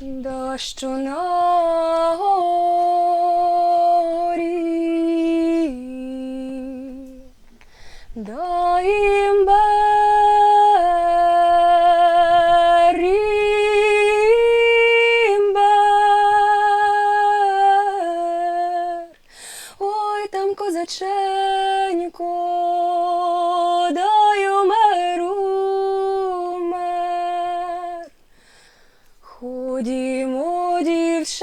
Дощу на Ходімо, дівчата,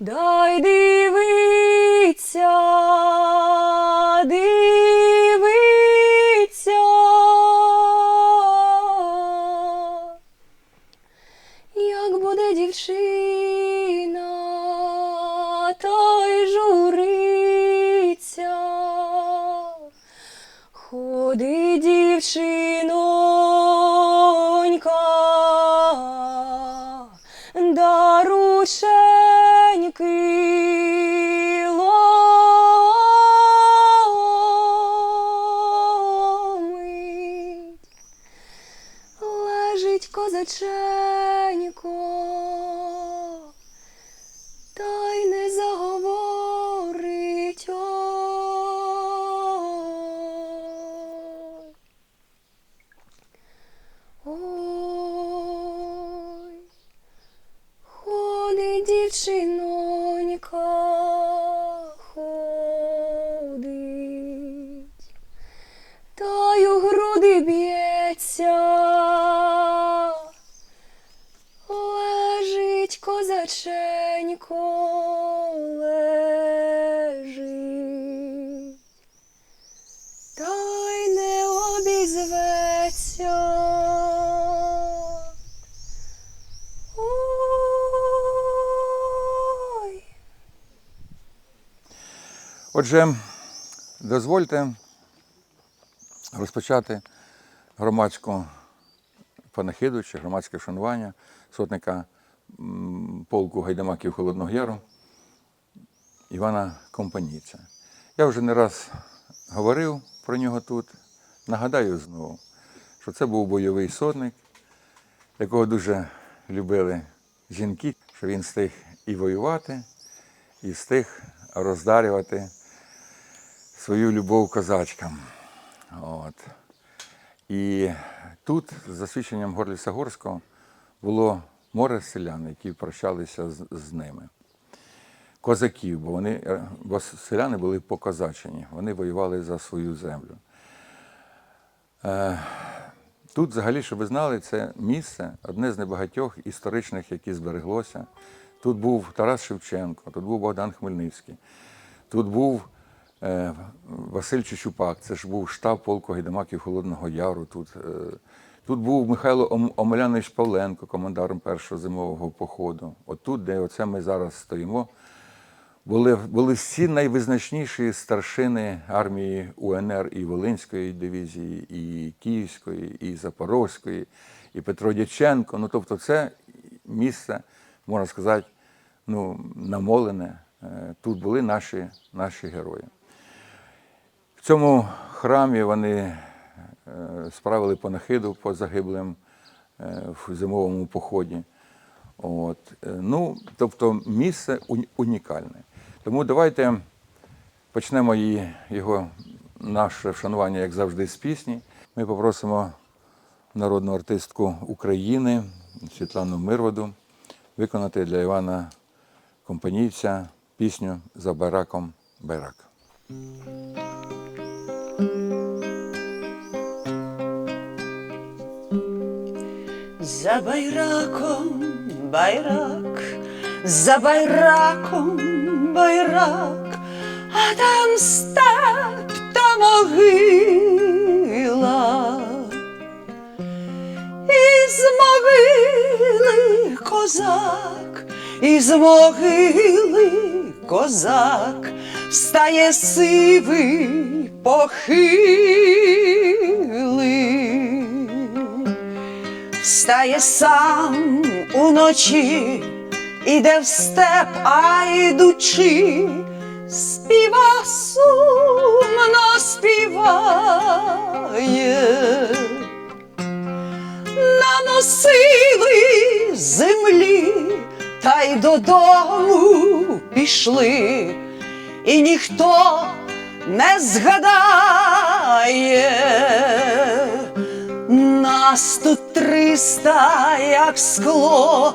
дай дивиться, дивиться. Як буде дівчина, та й журиться. Ходи, дівчинонька, Отже, дозвольте розпочати громадську панахиду чи громадське вшанування сотника полку гайдамаків Холодного Яру Івана Компанійця. Я вже не раз говорив про нього тут. Нагадаю знову, що це був бойовий сотник, якого дуже любили жінки, що він встиг і воювати, і встиг роздарювати свою любов козачкам. От. І тут, за свідченням Горліса Горського, було море селян, які прощалися з, з ними. Козаків, бо вони е, бо селяни були покозачені, вони воювали за свою землю. Е, Тут, взагалі, щоб ви знали, це місце одне з небагатьох історичних, які збереглося. Тут був Тарас Шевченко, тут був Богдан Хмельницький, тут був Василь Чучупак, це ж був штаб полку гайдамаків Холодного Яру. Тут, е, тут був Михайло Ом- Омелянович Павленко, командаром першого зимового походу. От тут, де оце ми зараз стоїмо, були, були всі найвизначніші старшини армії УНР і Волинської дивізії, і Київської, і Запорозької, і Петро Дяченко. Ну, тобто, це місце, можна сказати, ну, намолене. Е, Тут були наші, наші герої. В цьому храмі вони е, справили панахиду по загиблим е, в зимовому поході. От. е, Ну, тобто місце унікальне. Тому давайте почнемо його, наше вшанування, як завжди, з пісні. Ми попросимо народну артистку України Світлану Мирводу виконати для Івана Компанійця пісню за байраком Байрак. За байраком байрак, за байраком байрак, а там степ та могила. Із могили козак, із могили козак, встає сивий похилий встає сам уночі, іде в степ, а йдучи, співа сумно співає. носили землі, та й додому пішли, і ніхто не згадає. Нас тут триста, як скло,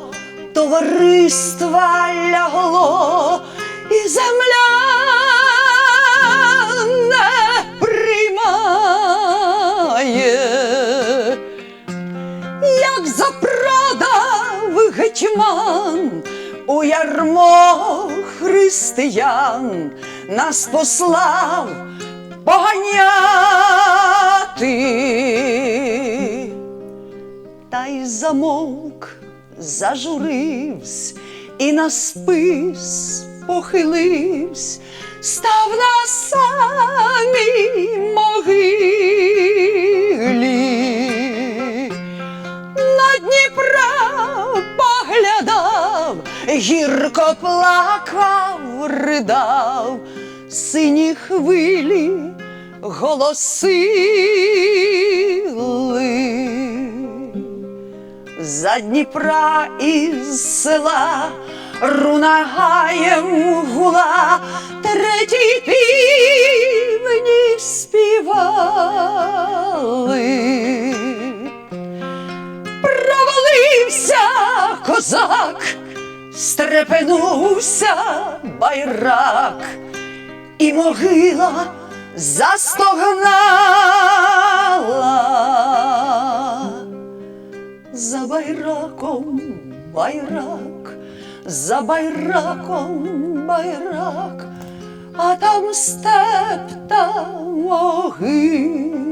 товариства лягло, і земля не приймає. Як запродав гетьман у ярмо християн, нас послав поганяти, та й замовк, зажуривсь і на спис похиливсь, став на самій могилі. На Дніпра поглядав, гірко плакав, ридав, сині хвилі голосили. За Дніпра із села рунагаєм гула, третій півні співали. Провалився козак, стрепенувся байрак, і могила застогнала. За байраком байрак, за байраком байрак, а там степ та могила.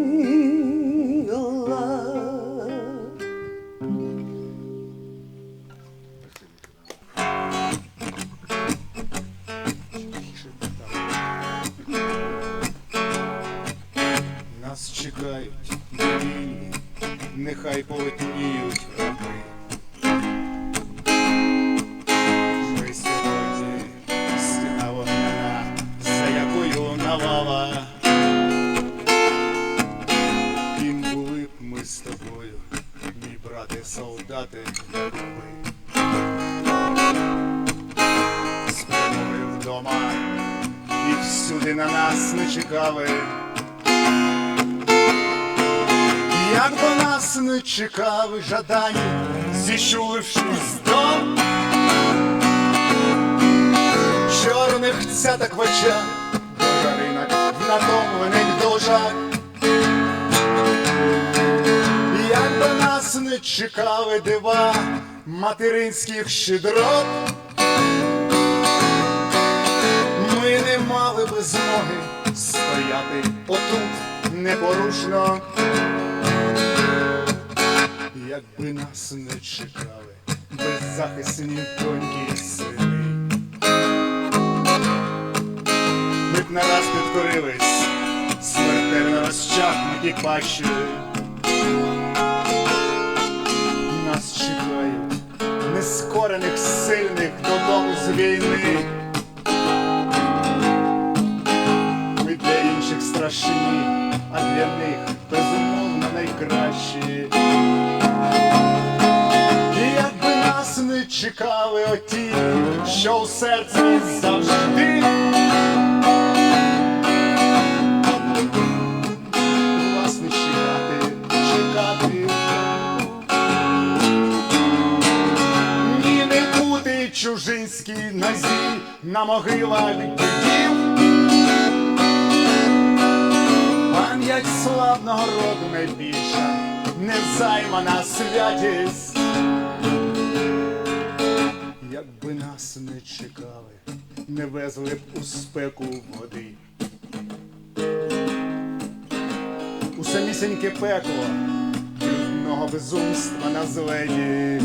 Раби. З перемогою вдома і всюди на нас не чекали. Як би нас не чекали жадані, зіщулившись до чорних цяток в очах, до ринок в натомлених дужах. Не чекали дива материнських щедрот, ми не мали би змоги стояти отут непорушно. Якби нас не чекали беззахисні доньки і сини, ми б нараз підкорились смертельно розчахнуті пащі. Нас чекають нескорених сильних додому з війни. Ми для інших страшні, а для них безумовно найкращі. І якби нас не чекали оті, що у серці завжди. На могилах дідів. Пам'ять славного роду найбільша, незаймана святість. Якби нас не чекали, не везли б у спеку води. У самісіньке пекло брудного безумства на зледі.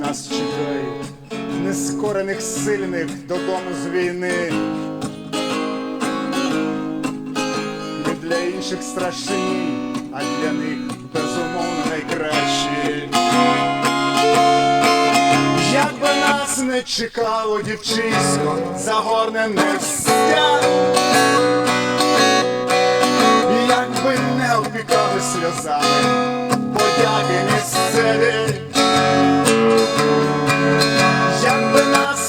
Нас чекають нескорених сильних додому з війни. Ми для інших страшні, а для них безумовно найкращі. Як би нас не чекало дівчисько, загорнене в як би не віками сльозами, подяки місцеві.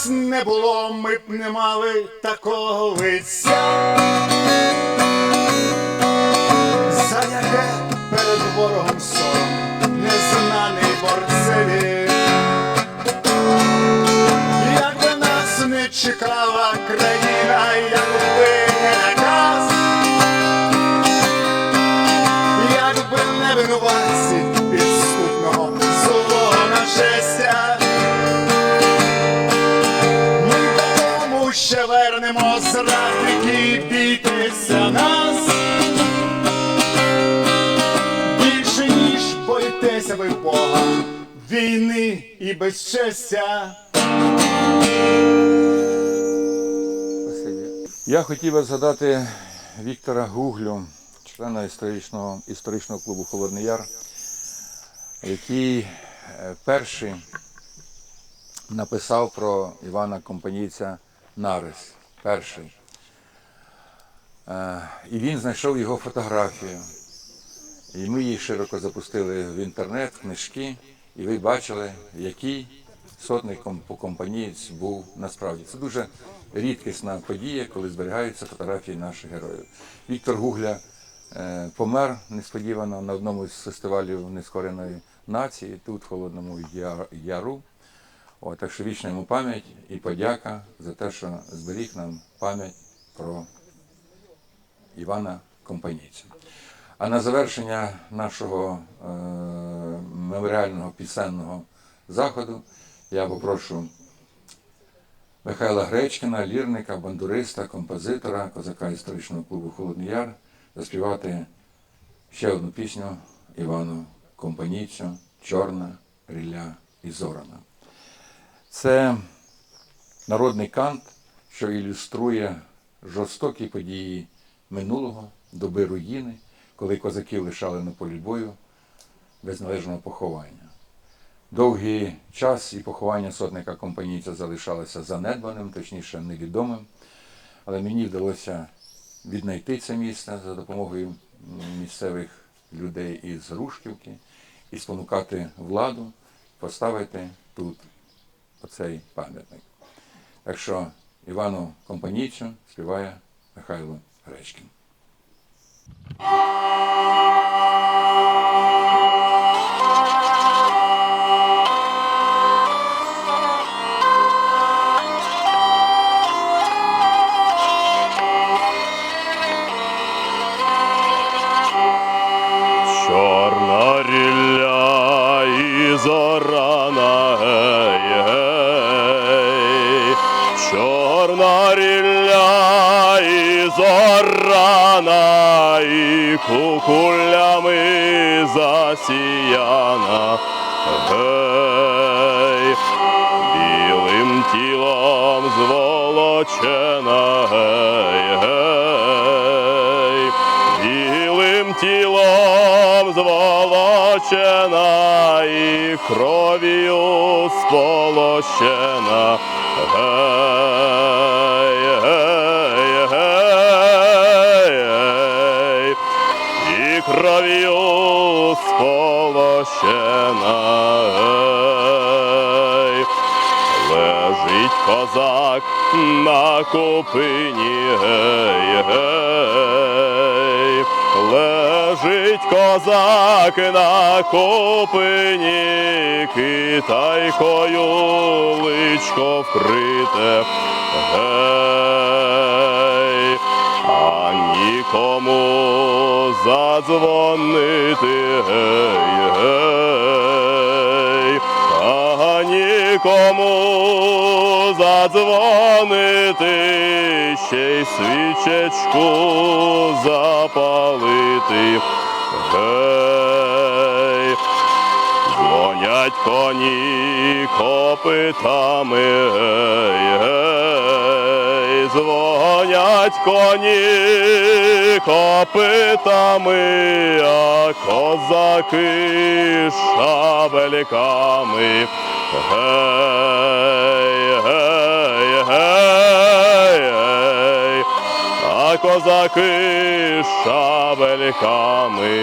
Не було, ми б не мали такого лиця. За яке перед ворогом сором незнаний борцеві. Якби нас не чекала країна, боїтеся ви Бога, війни і безчестя. Я хотів би згадати Віктора Гуглю, члена історичного, історичного клубу Холодний Яр, який е, перший написав про Івана Компанійця Нарис. Перший. Е, І він знайшов його фотографію. І ми її широко запустили в інтернет, книжки, і ви бачили, який сотник ком- компанієць був насправді. Це дуже рідкісна подія, коли зберігаються фотографії наших героїв. Віктор Гугля е, помер несподівано на одному з фестивалів нескореної нації, тут, в Холодному Яру. О, так що вічна йому пам'ять і подяка за те, що зберіг нам пам'ять про Івана Компанійця. А на завершення нашого е, меморіального пісенного заходу я попрошу Михайла Гречкіна, лірника, бандуриста, композитора, козака історичного клубу Холодний Яр заспівати ще одну пісню Івану Компанійцю Чорна рілля і зорана. Це народний кант, що ілюструє жорстокі події минулого, доби руїни, коли козаків лишали на полі бою без належного поховання. Довгий час і поховання сотника компанійця залишалося занедбаним, точніше невідомим, але мені вдалося віднайти це місце за допомогою місцевих людей із Грушківки і спонукати владу поставити тут оцей пам'ятник. Так що Івану Компанійцю співає Михайло Гречкін. Зорана, і кукулями засіяна, гей, білим тілом зволочена, гей, гей, білим тілом зволочена. І кров'ю сполощена. Гей, сполощена. Гей. Лежить козак на купині, гей, гей, лежить козак на купині, китайкою личко вкрите, гей, нікому задзвонити, гей, гей, а нікому задзвонити, ще й свічечку запалити. Гей, дзвонять коні копитами, гей, гей, дзвонять коні копитами, а козаки шабельками. Гей, гей, гей, гей, а козаки шабельками,